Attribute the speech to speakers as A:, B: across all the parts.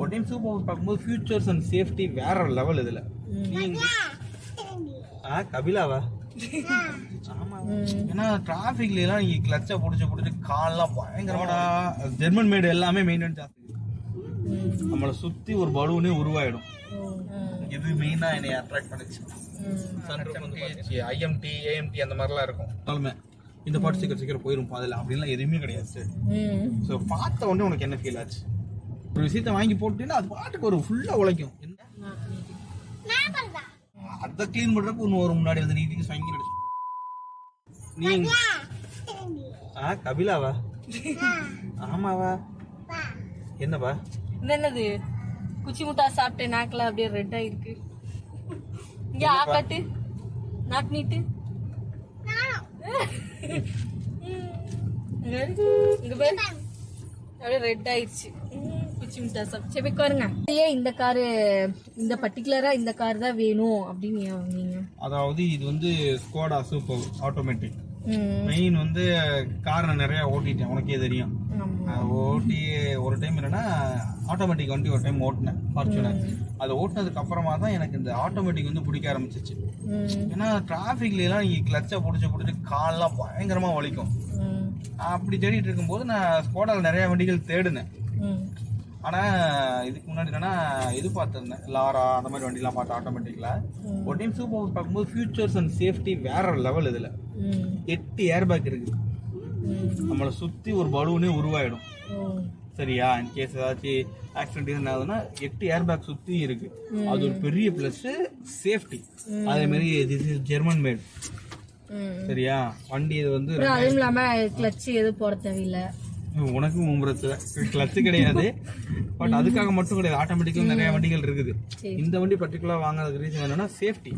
A: ஒரு time super பார்க்கும்போது features and safety வேற லெவல் இதுல. ஆ கபிலாவா? ஏன்னா டிராஃபிக்ல எல்லாம் நீங்க கிளச்ச புடிச்சு புடிச்சு கால்லாம் பயங்கரமாடா. ஜெர்மன் மேடு எல்லாமே மெயின்டைன் ஜாஸ்தி. நம்மளை சுத்தி ஒரு பலூனே உருவாயிடும். இது மெயினா என்னை அட்ராக்ட் பண்ணுச்சு? ஐஎம்டி ஏஎம்டி அந்த மாதிரிலாம் இருக்கும். இருந்தாலுமே இந்த பாட்டு சீக்கிரம் சீக்கிரம் போயிரும் அதில் அப்படின்லாம் எதுவுமே கிடையாது ஸோ பார்த்த உடனே உனக்கு என்ன ஃபீல் ஆச்சு? ஒரு விஷயத்த வாங்கி போட்டுன்னா அது பாட்டுக்கு ஒரு ஃபுல்லா உழைக்கும். என்ன? அதை க்ளீன் பண்றதுக்கு ஒன்று ஒரு முன்னாடி வந்து வாங்கி அடிச்சு. நீங்க ஆ கபிலாவா? ஆமாவா? என்னப்பா
B: இது என்னது? குச்சி முட்டா சாப்பிட்டேன் நாக்குல அப்படியே ரெட் ஆயிருக்கு இங்க ஆக்காட்டு நாக்கு நீட்டு. இங்க பாரு. அப்படியே ரெட் ஆயிடுச்சு. சாப்பிட்டு சரி போய் உட்காருங்க ஏன் இந்த காரு இந்த பர்டிகுலரா இந்த கார் தான் வேணும் அப்படின்னு ஏன் வாங்குனீங்க?
A: அதாவது இது வந்து ஸ்கோடா சூப்பர் ஆட்டோமேட்டிக் மெயின் வந்து கார் நான் நிறைய ஓட்டிட்டேன் உனக்கே தெரியும். ஓட்டி ஒரு டைம் என்னன்னா ஆட்டோமேட்டிக் வண்டி ஒரு டைம் ஓட்டினேன் ஃபார்ச்சுனர் அதை ஓட்டினதுக்கு அப்புறமா தான் எனக்கு இந்த ஆட்டோமேட்டிக் வந்து பிடிக்க ஆரம்பிச்சிச்சு. ஏன்னா டிராஃபிக்ல எல்லாம் நீங்க கிளச்ச புடிச்சு புடிச்சு கால்லாம் பயங்கரமா வலிக்கும். அப்படி தேடிட்டு இருக்கும்போது நான் ஸ்கோடால நிறைய வண்டிகள் தேடினேன்.
B: ம்,
A: ஆனா இதுக்கு முன்னாடி என்னன்னா இது பார்த்திருந்தேன் லாரா அந்த மாதிரி வண்டிலாம் பார்த்தேன் ஆட்டோமேட்டிக்ல ஒரு டைம் சூப்பர் பார்க்கும்போது ஃபியூச்சர்ஸ் அண்ட் சேஃப்டி வேற லெவல் இதுல. எட்டு ஏர் பேக் இருக்கு
B: ம்,
A: நம்மளை சுத்தி ஒரு பலூனே உருவாயிடும். சரியா? இன் கேஸ் ஏதாச்சும் ஆக்சிடென்ட் என்ன ஆகுதுன்னா எட்டு ஏர் பேக் சுத்தி இருக்கு. அது ஒரு பெரிய பிளஸ் சேஃப்டி அதே மாதிரி திஸ் இஸ் ஜெர்மன் மேட். சரியா? வண்டி இது வந்து
B: அதுவும் இல்லாம கிளட்ச் எதுவும் போட தேவையில்லை.
A: உனக்கும் மும்புறச்சு கிளச்சு கிடையாது. பட் அதுக்காக மட்டும் கிடையாது. ஆட்டோமேட்டிக்கலா நிறைய வண்டிகள் இருக்குது. இந்த வண்டி பர்டிகுலரா வாங்குறதுக்கு ரீசன் என்னன்னா safety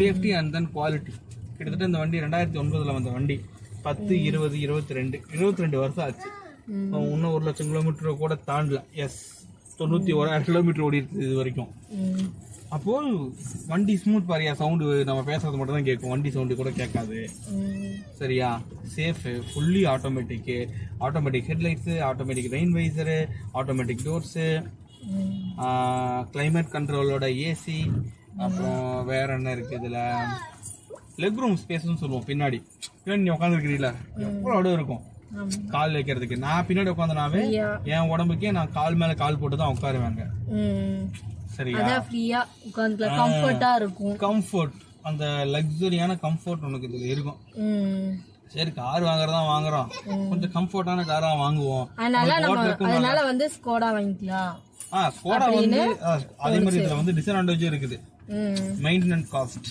A: safety and then quality கிட்டத்தட்ட இந்த வண்டி ரெண்டாயிரத்தி ஒன்பதுல வந்த வண்டி. பத்து இருபது இருபத்தி ரெண்டு இருபத்தி ரெண்டு வருஷம் ஆச்சு இன்னும் ஒரு லட்சம் கிலோமீட்டர் கூட தாண்டல. எஸ் தொண்ணூத்தி ஓராயிரம் கிலோமீட்டர் ஓடி இருக்குது இது வரைக்கும். அப்போ வண்டி ஸ்மூத் பாரியா சவுண்டு நம்ம பேசுறது மட்டும் தான் கேட்கும் வண்டி சவுண்டு கூட கேட்காது. சரியா safe fully automatic automatic headlights automatic rain visor automatic doors. Climate கண்ட்ரோலோட AC அப்புறம் வேற என்ன இருக்கு இதுல லெக் ரூம் ஸ்பேஸ்னு சொல்லுவோம் பின்னாடி பின்னாடி நீ உட்காந்துருக்கிறீங்களா எவ்வளோ இடம் இருக்கும். கால் வைக்கிறதுக்கு நான் பின்னாடி உட்காந்தனாவே. என் உடம்புக்கே நான் கால் மேல கால் போட்டு தான் உட்காருவேங்க. சரியா?
B: அதான் ஃப்ரீயா உட்காந்துக்கலாம். கம்ஃபர்ட்டா இருக்கும்.
A: கம்ஃபர்ட் அந்த லக்ஸரியான கம்ஃபர்ட் உனக்கு இதுல இருக்கும். சரி கார் வாங்குறதா வாங்குறோம். கொஞ்சம் கம்ஃபர்டான காரா வாங்குவோம்.
B: அதனால நம்ம அதனால வந்து ஸ்கோடா வாங்கிக்கலாம்.
A: ஆ ஸ்கோடா வந்து அதே மாதிரி இதுல வந்து டிஸ்அட்வான்டேஜும் இருக்குது. மெயின்டெனன்ஸ் காஸ்ட்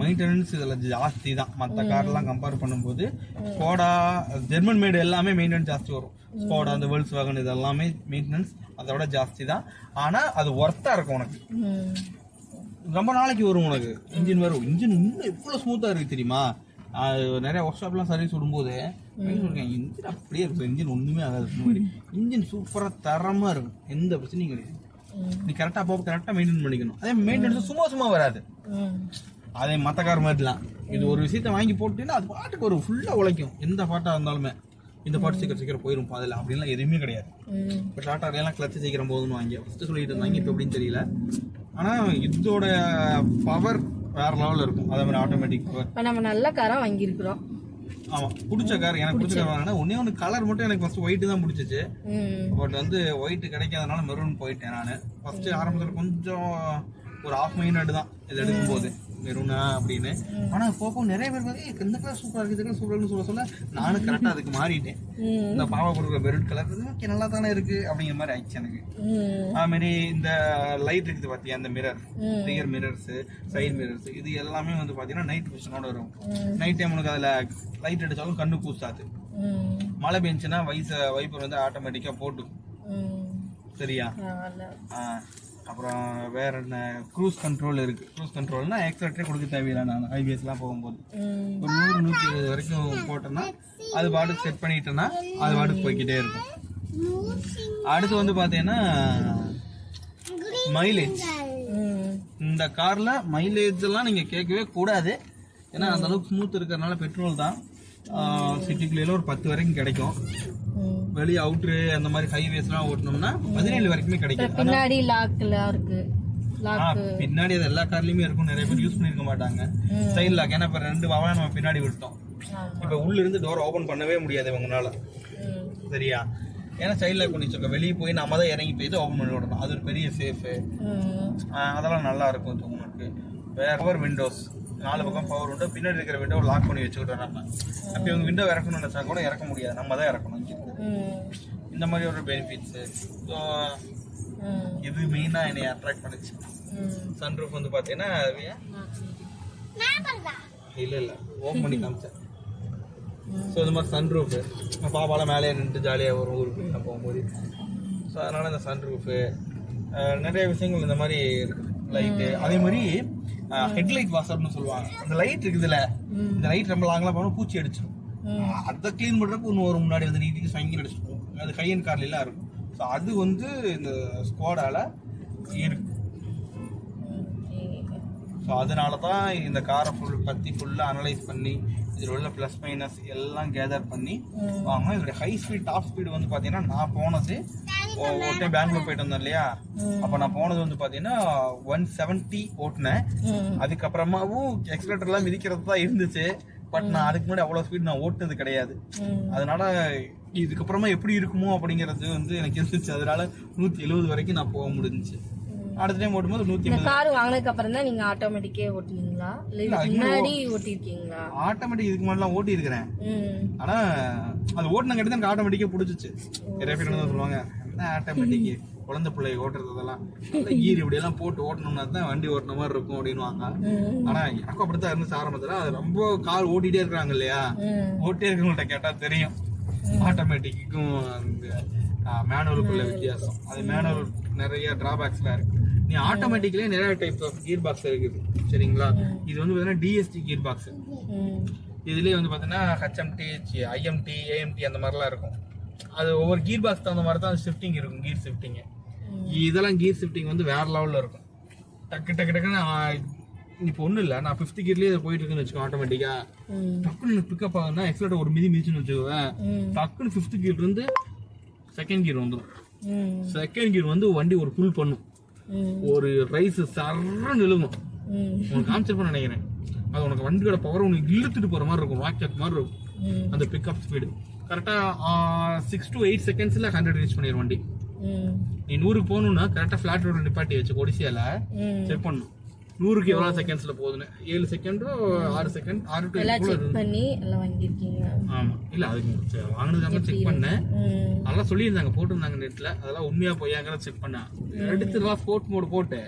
A: மெயின்டெனன்ஸ் இதுல ஜாஸ்தி தான். மற்ற கார்லாம் கம்பேர் பண்ணும்போது ஸ்கோடா ஜெர்மன் மேடு எல்லாமே மெயின்டெனன்ஸ் ஜாஸ்தி வரும். ஸ்கோடா அந்த வேர்ல்ஸ் வாகன் இது எல்லாமே மெயின்டெனன்ஸ் அதோட ஜாஸ்தி தான். ஆனா அது ஒர்த்தா இருக்கும் உனக்கு. ரொம்ப நாளைக்கு வரும் உனக்கு. இன்ஜின் வரும் இன்ஜின் இன்னும் எவ்வளவு ஸ்மூத்தா இருக்கு தெரியுமா? நிறைய ஒர்க் ஷாப்லாம் சர்வீஸ் விடும்போது இன்ஜின் அப்படியே இருக்கும். இன்ஜின் ஒண்ணுமே ஆகாது. இன்ஜின் சூப்பரா தரமா இருக்கும். எந்த பிரச்சனையும் கிடையாது. நீ கரெக்டா அப்போ கரெக்டா மெயின்டைன் பண்ணிக்கணும். அதே மெயின்டெனன்ஸ் சும்மா சும்மா வராது. அதே மத்தக்கார கார் மாதிரிலாம். இது ஒரு விஷயத்த வாங்கி போட்டுன்னா அது பாட்டுக்கு ஒரு ஃபுல்லா உழைக்கும். எந்த பாட்டா இருந்தாலுமே. இந்த பாட்டு சீக்கிரம் சீக்கிரம் போயிரும் அதில் அப்படிலாம் எதுவுமே கிடையாது. இப்போ டாட்டா எல்லாம் கிளச்சு சீக்கிரம் போதும்னு வாங்கி. ஃபஸ்ட்டு சொல்லிட்டு இருந்தாங்க இப்போ எப்படின்னு தெரியல. ஆனால் இதோட பவர் வேற லெவலில் இருக்கும். அதே மாதிரி ஆட்டோமேட்டிக் பவர்
B: நம்ம நல்ல காரம் வாங்கியிருக்கிறோம்.
A: ஆமா பிடிச்ச கார் எனக்கு பிடிச்ச கார் வாங்கினா ஒன்னே ஒன்று கலர் மட்டும் எனக்கு ஃபர்ஸ்ட் ஒயிட் தான் பிடிச்சிச்சு. பட் வந்து ஒயிட் கிடைக்காதனால மெரூன் போயிட்டேன் நான். ஃபர்ஸ்ட் ஆரம்பத்தில் கொஞ்சம் ஒரு ஹாஃப் மைண்ட் தான் இது எடுக்கும்போது. மெரூனா அப்படின்னு ஆனா போக நிறைய பேர் வந்து "ஏய், இந்த கலர் சூப்பரா இருக்கு இந்த கலர் சூப்பரா சொல்ல சொல்ல நானும் கரெக்டா அதுக்கு மாறிட்டேன். இந்த பாவா கொடுக்குற மெரூன் கலர் ஓகே நல்லா தானே இருக்கு அப்படிங்கிற மாதிரி ஆயிடுச்சு எனக்கு
B: ம்.
A: அது மாதிரி இந்த லைட் இருக்குது பாத்தியா அந்த mirror. Rear mirrors side mirrors இது எல்லாமே வந்து பாத்தீங்கன்னா நைட் விஷனோட வரும். நைட் டைம் உனக்கு அதுல லைட் அடிச்சாலும் கண்ணு கூசாது. மழை பெஞ்சுன்னா வயச வைப்பர் வந்து ஆட்டோமேட்டிக்கா போட்டுக்கும்
B: ம்.
A: சரியா. ஆ, அப்புறம் வேற என்ன க்ரூஸ் கண்ட்ரோல் இருக்கு. க்ரூஸ் கண்ட்ரோல்னா எக்ஸட்ரே கொடுக்க தேவையில்லை நான். ஹைவேஸ்லாம் போகும்போது. ஒரு நூறு நூற்றி இருபது வரைக்கும் போட்டேன்னா அது பாட்டுக்கு செட் பண்ணிட்டேன்னா அது பாட்டுக்கு போய்க்கிட்டே இருக்கும். அடுத்து வந்து பார்த்தீங்கன்னா மைலேஜ் இந்த காரில் மைலேஜ் எல்லாம் நீங்கள் கேட்கவே கூடாது. ஏன்னா அந்த அளவுக்கு ஸ்மூத் இருக்கிறதுனால பெட்ரோல் தான். சிட்டிக்குள்ள ஒரு பத்து வரைக்கும் கிடைக்கும். வெளியே அவுட்ரு அந்த மாதிரி ஹைவேஸ்லாம் ஓட்டணும்னா பதினேழு வரைக்குமே கிடைக்கும்.
B: பின்னாடி லாக்ல இருக்கு.
A: பின்னாடி அது எல்லா கார்லயுமே இருக்கும். நிறைய பேர் யூஸ் பண்ணிருக்க மாட்டாங்க. ஸ்டைல் லாக் ஏன்னா இப்ப ரெண்டு வாகனம் நம்ம பின்னாடி விட்டோம். இப்ப உள்ள இருந்து டோர் ஓபன் பண்ணவே முடியாது இவங்கனால. சரியா? ஏன்னா சைல்ட் லாக் பண்ணி வச்சிருக்கோம் வெளியே போய் நம்ம தான் இறங்கி போய் ஓபன் பண்ணி விடணும். அது ஒரு பெரிய சேஃபு அதெல்லாம் நல்லா இருக்கும் உங்களுக்கு வேற விண்டோஸ் நாலு பக்கம் பவர் விண்டோ பின்னாடி இருக்கிற விண்டோ லாக் பண்ணி வச்சுக்கிட்டோம் நம்ம அப்போ இவங்க விண்டோ இறக்கணும்னு நினைச்சா கூட இறக்க முடியாது. நம்ம தான் இறக்கணும். இந்த மாதிரி ஒரு பெனிஃபிட்ஸு ஸோ இது மெயினாக என்னை அட்ராக்ட் பண்ணுச்சு. சன்ரூஃப் வந்து பார்த்தீங்கன்னா இல்லை இல்லை. ஓம் பண்ணி காமிச்சேன். ஸோ இந்த மாதிரி சன்ரூஃபு பாப்பாலாம் மேலே நின்று ஜாலியாக வரும் ஊருக்கு நான் போகும்போது. ஸோ அதனால் இந்த சன்ரூஃபு நிறைய விஷயங்கள் இந்த மாதிரி லைட்டு அதே மாதிரி ஹெட்லைட் வாசர்னு சொல்லுவாங்க. அந்த லைட் இருக்குதுல்ல இந்த லைட் ரொம்ப லாங்லாம் போனால் பூச்சி அடிச்சிடும் அதை க்ளீன் பண்ணுறப்ப ஒன்று ஒரு முன்னாடி வந்து நீட்டிக்கு சங்கி அடிச்சிட்டு அது ஹையன் கார்ல எல்லாம் இருக்கும். ஸோ அது வந்து இந்த ஸ்குவாடால இருக்கு. ஸோ அதனால தான் இந்த காரை ஃபுல் பற்றி ஃபுல்லாக அனலைஸ் பண்ணி இதில் உள்ள ப்ளஸ் மைனஸ் எல்லாம் கேதர் பண்ணி வாங்க. இதோட ஹை ஸ்பீட் டாப் ஸ்பீடு வந்து பார்த்தீங்கன்னா நான் போனது ஒரு டைம் பெங்களூர் போயிட்டு வந்தேன் இல்லையா அப்போ நான் போனது வந்து பார்த்தீங்கன்னா ஒன் செவன்ட்டி ஓட்டினேன். அதுக்கப்புறமாவும் எக்ஸ்பிளேட்டர்லாம் மிதிக்கிறது தான் இருந்துச்சு. பட் நான் அதுக்கு முன்னாடி அவ்வளோ ஸ்பீட் நான் ஓட்டுனது கிடையாது. அதனால இதுக்கப்புறமா எப்படி இருக்குமோ அப்படிங்கிறது வந்து எனக்கு இருந்துச்சு. அதனால நூற்றி எழுபது வரைக்கும் நான் போக முடிஞ்சுச்சு. அடுத்த டைம் ஓட்டும்போது நூற்றி
B: இந்த கார் வாங்கினதுக்கு அப்புறம் தான் நீங்க ஆட்டோமேட்டிக்கே ஓட்டுனீங்களா? இல்ல முன்னாடி ஓட்டிருக்கீங்களா?
A: ஆட்டோமேட்டிக் இதுக்கு முன்னாடிலாம் ஓட்டி இருக்கிறேன் ஆனா அது ஓட்டின கட்டி தான் ஆட்டோமேட்டிக்கா பிடிச்சிச்சு. நிறைய பேர் சொல்லுவாங்க என்ன ஆட்டோமேட்டிக் குழந்தை பிள்ளை ஓட்டுறது அதெல்லாம் ஈர் இப்படி எல்லாம் போட்டு ஓட்டணும்னா தான் வண்டி ஓட்டுன மாதிரி இருக்கும் அப்படின்னுவாங்க. ஆனா எனக்கும் அப்படித்தான் இருந்துச்சு ஆரம்பத்துல. அது ரொம்ப கார் ஓட்டிட்டே இருக்கிறாங்க இல்லையா? ஓட்டிட்டே இருக்கவங்கள்ட்ட கேட்டா தெரியும். ஆட்டோமேட்டிக்கும் அந்த மேனுவலுக்குள்ள வித்தியாசம். அது மேனுவல் நிறைய டிராபேக்ஸ்லாம் இருக்கு. நீ ஆட்டோமேட்டிக்லயே நிறைய டைப்ஸ் ஆஃப் கியர் பாக்ஸ் இருக்குது. சரிங்களா? இது வந்து பார்த்தீங்கன்னா டிஎஸ்டி கியர் பாக்ஸ் இதுலயே வந்து பார்த்தீங்கன்னா ஹச்எம்டி ஐஎம்டி ஏஎம்டி அந்த மாதிரிலாம் இருக்கும். அது ஒவ்வொரு கீர் பாக்ஸ் தகுந்த மாதிரி தான் ஷிஃப்டிங் இருக்கும் கீர் ஷிஃப்டிங் இதெல்லாம் கீர் ஷிஃப்டிங் வந்து வேற லெவலில் இருக்கும். டக்கு டக்கு டக்குன்னு இப்போ ஒன்றும் இல்லை. நான் ஃபிஃப்த் கீர்லேயே போயிட்டு இருக்குன்னு வச்சுக்கோ ஆட்டோமேட்டிக்காக டக்குன்னு பிக்கப் ஆகுதுன்னா எக்ஸலேட்டர் ஒரு மிதி மிதிச்சுன்னு வச்சுக்குவேன். டக்குன்னு ஃபிஃப்த் கீர் இருந்து செகண்ட் கீர் வந்துடும் செகண்ட் கீர் வந்து வண்டி ஒரு புல் பண்ணும். ஒரு ரைஸ் சரன்னு இழுகும்
B: ம்.
A: உனக்கு காமிச்சிருப்பேன் நினைக்கிறேன். அது உனக்கு வண்டியோட பவர் உனக்கு இழுத்துட்டு போற மாதிரி இருக்கும் ராக்கெட் மாதிரி இருக்கும். அந்த பிக்கப் ஸ்பீடு கரெக்டாக சிக்ஸ் டு எயிட் செகண்ட்ஸில் ஹண்ட்ரட் ரீச் பண்ணிடும் வண்டி. நீ நூறுக்கு போகணும்னா கரெக்டாக ஃப்ளாட் ரோடு நிப்பாட்டி வச்சு ஒடிசியால செக் பண்ணணும். நூறுக்கு எவ்வளோ செகண்ட்ஸில் போகுதுன்னு? ஏழு செகண்டோ ஆறு செகண்ட் ஆறு டு
B: செக் பண்ணி எல்லாம் வாங்கியிருக்கீங்க.
A: ஆமாம் இல்லை அதுக்கு வாங்கினதுக்காக செக் பண்ணேன். அதெல்லாம் சொல்லியிருந்தாங்க போட்டிருந்தாங்க நெட்டில் அதெல்லாம் உண்மையாக பொய்யாங்கிற செக் பண்ணேன். எடுத்துலாம் ஸ்போர்ட் மோடு போட்டு.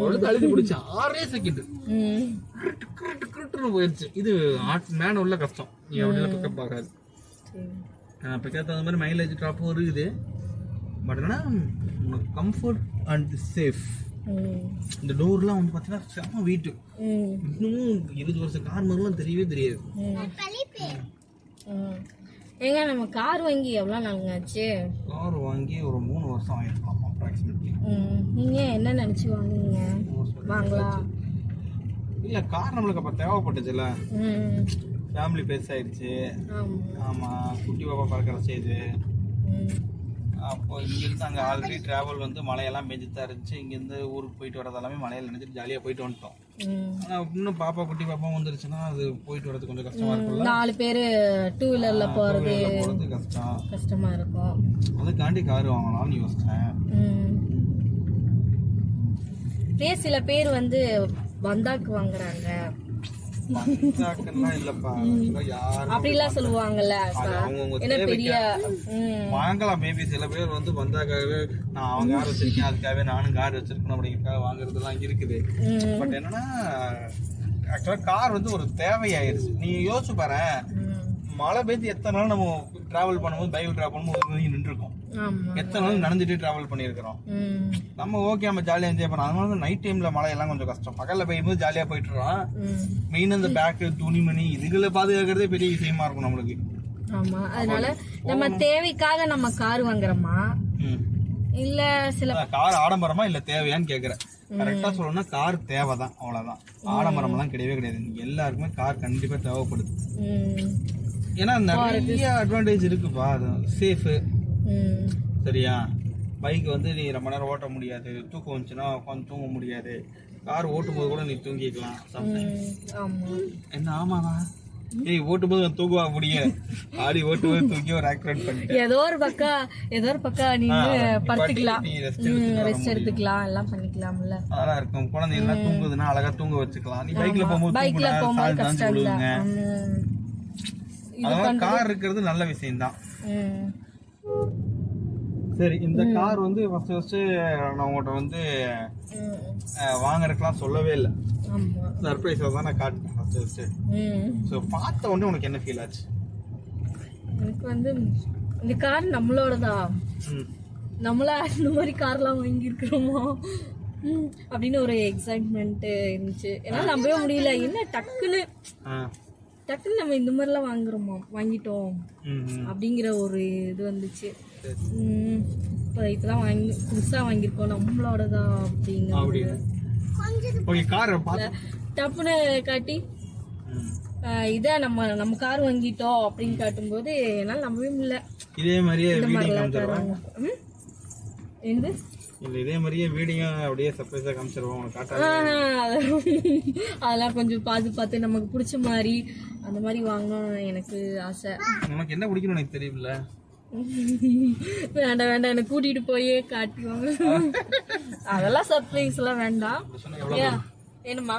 A: ஒரு அழுதி பிடிச்சேன். ஆறே செகண்ட்
B: ம்.
A: கிரிட்டுன்னு போயிருச்சு. இது ஆட் மேன் உள்ள கஷ்டம். நீ அப்படிலாம் பிக்கப் ஆகாது. பிக்கப் தகுந்த மாதிரி மைலேஜ் ட்ராப்பும் இருக்குது. பட் என்னன்னா உனக்கு கம்ஃபர்ட் அண்ட் சேஃப் இந்த டோர்லாம் வந்து பார்த்தீங்கன்னா செம்ம வீட்டு இன்னமும் இருபது வருஷம் கார் மாதிரிலாம் தெரியவே தெரியாது.
B: ம். ஏங்க நம்ம கார் வாங்கி எவ்வளோ நாளுங்க ஆச்சு?
A: கார் வாங்கி ஒரு மூணு வருஷம் ஆயிருக்கலாம் அப்ராக்சிமேட்லி
B: ம். நீங்க என்ன நினைச்சு வாங்குனீங்க? வாங்கலாம்
A: இல்லை கார் நம்மளுக்கு அப்போ தேவைப்பட்டுச்சுல்ல.
B: ம்.
A: ஃபேமிலி பெருசாயிருச்சு
B: ஆமா.
A: ஆமாம் குட்டி பாப்பா பறக்கிற செய்து அப்போ இங்கேருந்து அங்கே ஆல்ரெடி ட்ராவல் வந்து மழையெல்லாம் பெஞ்சுட்டு தான் இருந்துச்சு. இங்கேருந்து ஊருக்கு போயிட்டு வரது எல்லாமே மழையில் நினைச்சிட்டு ஜாலியாக போயிட்டு வந்துட்டோம். ஆனால் இன்னும் பாப்பா குட்டி பாப்பா வந்துருச்சுன்னா அது போயிட்டு வரது கொஞ்சம் கஷ்டமா இருக்கும்ல.
B: நாலு பேரு டூ வீலர்ல
A: வெளியில போறது கஷ்டம்.
B: கஷ்டமா இருக்கும்.
A: அதுக்காண்டி கார் வாங்கலாம்னு யோசிச்சேன்.
B: சில பேர் வந்து வந்தாக்கு வாங்குறாங்க. அப்படிலாம் சொல்லுவாங்கல்ல
A: தேவைக்கு?
B: பெரிய
A: வாங்கலாம் மேபி சில பேர் வந்து பந்தாக்காகவே நான் அவன் கார் வச்சிருக்கேன்? அதுக்காகவே நானும் கார் வச்சிருக்கணும் அப்படிங்கிறதுக்காக வாங்குறதுலாம் இருக்குது. பட் என்னன்னா ஆக்சுவலா கார் வந்து ஒரு தேவையாயிருச்சு. நீ யோசிச்சு பாரு. மழை பெய்து எத்தனை நாள் நம்ம டிராவல் பண்ணும்போது பைக்கில் டிராவல் பண்ணும்போது நின்று நின்றுருக்கோம். எத்தனை நாள் நடந்துட்டு டிராவல் பண்ணியிருக்கிறோம். நம்ம ஓகே நம்ம ஜாலியாக என்ஜாய் பண்ணோம். அதனால நைட் டைம்ல மழை எல்லாம் கொஞ்சம் கஷ்டம். பகல்ல பெய்யும்போது ஜாலியாக போயிட்டு இருக்கோம்
B: ம்.
A: மெயின் அந்த பேக்கு துணிமணி இதுகளை பாதுகாக்கிறதே பெரிய விஷயமா இருக்கும் நம்மளுக்கு.
B: ஆமா. அதனால நம்ம தேவைக்காக நம்ம கார் வாங்குறோமா? இல்ல சில
A: கார் ஆடம்பரமா இல்ல தேவையான்னு கேக்குறேன். கரெக்டா சொல்லணும்னா கார் தேவைதான் அவ்வளவுதான். ஆடம்பரம்லாம் கிடையவே கிடையாது. எல்லாருக்குமே கார் கண்டிப்பா தேவைப்படுது. ஏன்னா நிறைய அட்வான்டேஜ் இருக்குப்பா. சேஃபு
B: ம்.
A: சரியா? பைக் வந்து நீ ரொம்ப நேரம் ஓட்ட முடியாது. தூக்கம் வந்துச்சுன்னா உட்காந்து தூங்க முடியாது. கார் ஓட்டும் போது கூட நீ தூங்கிக்கலாம் என்ன ஆமாவா? ஏய் ஓட்டும் போது தூங்குவா முடியும் ஆடி ஓட்டும் போது தூக்கி ஒரு ஆக்சிடென்ட் பண்ணிட்டேன்.
B: ஏதோ ஒரு பக்கா ஏதோ ஒரு பக்கா நீங்க படுத்துக்கலாம். ரெஸ்ட் எடுத்துக்கலாம் எல்லாம் பண்ணிக்கலாம்ல.
A: அதெல்லாம் இருக்கும். குழந்தை எல்லாம் தூங்குதுன்னா அழகா தூங்க வச்சுக்கலாம். நீ பைக்ல போகும்போது
B: பைக்ல போகும்போது கஷ்டம்.
A: அதனால கார் இருக்கிறது நல்ல விஷயம் தான். சரி இந்த கார் வந்து ஃபர்ஸ்ட் ஃபர்ஸ்ட் நான் உங்கள்கிட்ட வந்து
B: ம்.
A: அஹ், வாங்குறதுக்கெல்லாம் சொல்லவே இல்லை. சர்ப்ரைஸாக தான் நான் காட்டினேன் ஃபர்ஸ்ட் ஃபர்ஸ்ட். ஸோ பார்த்த உடனே உனக்கு என்ன ஃபீல் ஆச்சு?
B: எனக்கு வந்து இந்த கார் நம்மளோடதான்
A: ம்.
B: நம்மளா இந்த மாதிரி கார்லாம் வாங்கியிருக்கிறோமா? அப்படின்னு ஒரு எக்ஸைட்மெண்ட் இருந்துச்சு. ஏன்னா நம்பவே முடியல. என்ன டக்குன்னு டக்குன்னு நம்ம இந்த மாதிரிலாம் வாங்குறோமா? வாங்கிட்டோம். அப்படிங்கிற ஒரு இது வந்துச்சு. இப்போ இப்பதான் வாங்கி புதுசா வாங்கியிருக்கோம். நம்மளோடதா அப்படிங்கிற டப்புன்னு காட்டி இதா நம்ம நம்ம கார் வாங்கிட்டோம் அப்படின்னு காட்டும்போது என்னால நம்பவே முடியல.
A: இதே மாதிரியே
B: இந்த மாதிரிலாம்? என்னது
A: இல்லை இதே மாதிரியே வீடியோ அப்படியே சர்ப்ரைஸாக காமிச்சிருவோம்.
B: அதெல்லாம் கொஞ்சம் பார்த்து பார்த்து நமக்கு பிடிச்ச மாதிரி அந்த மாதிரி வாங்கணும்னு எனக்கு ஆசை.
A: உனக்கு என்ன பிடிக்கும்னு எனக்கு தெரியும்ல
B: வேண்டாம் வேண்டாம். என்னை கூட்டிட்டு போயே காட்டுவாங்க. அதெல்லாம் சர்ப்ரைஸ் எல்லாம் வேண்டாம்.
A: சொன்னா எவ்வளோ
B: ஏன்? வேணுமா?